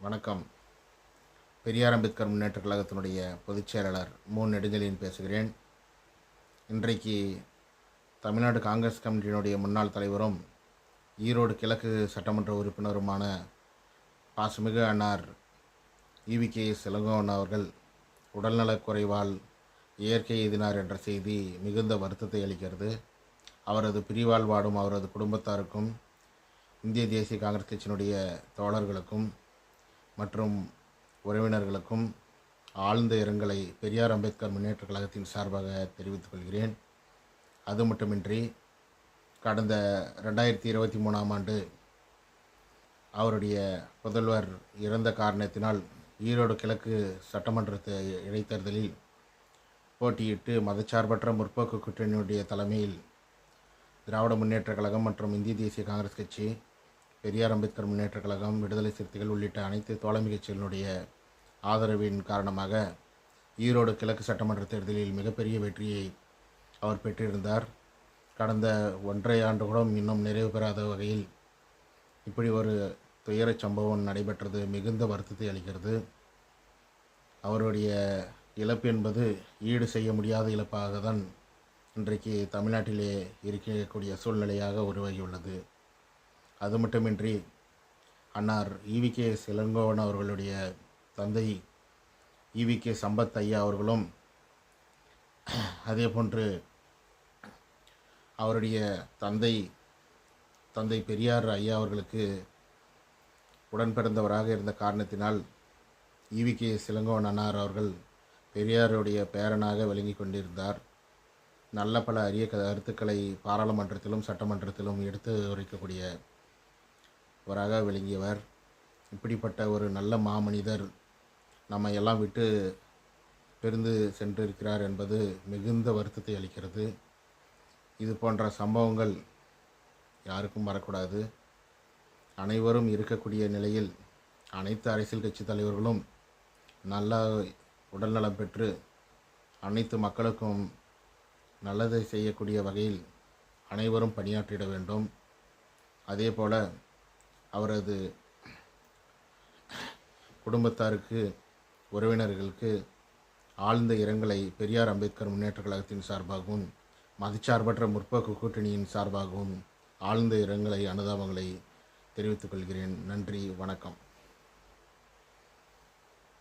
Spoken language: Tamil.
வணக்கம். பெரியார் அம்பேத்கர் முன்னேற்ற கழகத்தினுடைய பொதுச் செயலாளர் மு. நெடுஞ்செழியன் பேசுகிறேன். இன்றைக்கு தமிழ்நாடு காங்கிரஸ் கமிட்டியினுடைய முன்னாள் தலைவரும் ஈரோடு கிழக்கு சட்டமன்ற உறுப்பினருமான பாசுமிகு அன்னார் இவி கே. இளங்கோவன் அவர்கள் உடல்நலக் குறைவால் இயற்கை எதினார் என்ற செய்தி மிகுந்த வருத்தத்தை அளிக்கிறது. அவரது பிரிவால் வாடும் அவரது குடும்பத்தாருக்கும் இந்திய தேசிய காங்கிரஸ் கட்சியினுடைய தோழர்களுக்கும் மற்றும் உறவினர்களுக்கும் ஆழ்ந்த இரங்கலை பெரியார் அம்பேத்கர் முன்னேற்ற கழகத்தின் சார்பாக தெரிவித்துக் கொள்கிறேன். அது மட்டுமின்றி கடந்த ரெண்டாயிரத்தி இருபத்தி மூணாம் ஆண்டு அவருடைய புதல்வர் இறந்த காரணத்தினால் ஈரோடு கிழக்கு சட்டமன்ற இடைத்தேர்தலில் போட்டியிட்டு மதச்சார்பற்ற முற்போக்கு கூட்டணியுடைய தலைமையில் திராவிட முன்னேற்ற கழகம் மற்றும் இந்திய தேசிய காங்கிரஸ் கட்சி பெரியார் அம்பேத்கர் முன்னேற்ற கழகம் விடுதலை சிறுத்தைகள் உள்ளிட்ட அனைத்து தோழமை கட்சிகளுடைய ஆதரவின் காரணமாக ஈரோடு கிழக்கு சட்டமன்ற தேர்தலில் மிகப்பெரிய வெற்றியை அவர் பெற்றிருந்தார். கடந்த ஒன்றரை ஆண்டு கூட இன்னும் நிறைவு பெறாத வகையில் இப்படி ஒரு துயரச் சம்பவம் நடைபெற்றது மிகுந்த வருத்தத்தை அளிக்கிறது. அவருடைய இழப்பு என்பது ஈடு செய்ய முடியாத இழப்பாக தான் இன்றைக்கு தமிழ்நாட்டிலே இருக்கக்கூடிய சூழ்நிலையாக உருவாகியுள்ளது. அது மட்டுமின்றி அன்னார் ஈவி கே இளங்கோவன் அவர்களுடைய தந்தை ஈவி கே சம்பத் ஐயா அவர்களும் அதே போன்று அவருடைய தந்தை தந்தை பெரியார் ஐயா அவர்களுக்கு உடன் பிறந்தவராக இருந்த காரணத்தினால் ஈவிகே கே இளங்கோவன் அன்னார் அவர்கள் பெரியாருடைய பேரனாக விளங்கி கொண்டிருந்தார். நல்ல பல அரிய கருத்துக்களை பாராளுமன்றத்திலும் சட்டமன்றத்திலும் எடுத்து உரைக்கக்கூடிய அவராக விளங்கியவர். இப்படிப்பட்ட ஒரு நல்ல மாமனிதர் நம்ம எல்லாம் விட்டு பிரிந்து சென்றிருக்கிறார் என்பது மிகுந்த வருத்தத்தை அளிக்கிறது. இது போன்ற சம்பவங்கள் யாருக்கும் வரக்கூடாது. அனைவரும் இருக்கக்கூடிய நிலையில் அனைத்து அரசியல் கட்சி தலைவர்களும் நல்ல உடல்நலம் பெற்று அனைத்து மக்களுக்கும் நல்லதை செய்யக்கூடிய வகையில் அனைவரும் பணியாற்றிட வேண்டும். அதே போல் அவரது குடும்பத்தாருக்கு உறவினர்களுக்கு ஆழ்ந்த இரங்கலை பெரியார் அம்பேத்கர் முன்னேற்ற கழகத்தின் சார்பாகவும் மதச்சார்பற்ற முற்போக்கு கூட்டணியின் சார்பாகவும் ஆழ்ந்த இரங்கலை அனுதாபங்களை தெரிவித்துக் கொள்கிறேன். நன்றி வணக்கம்.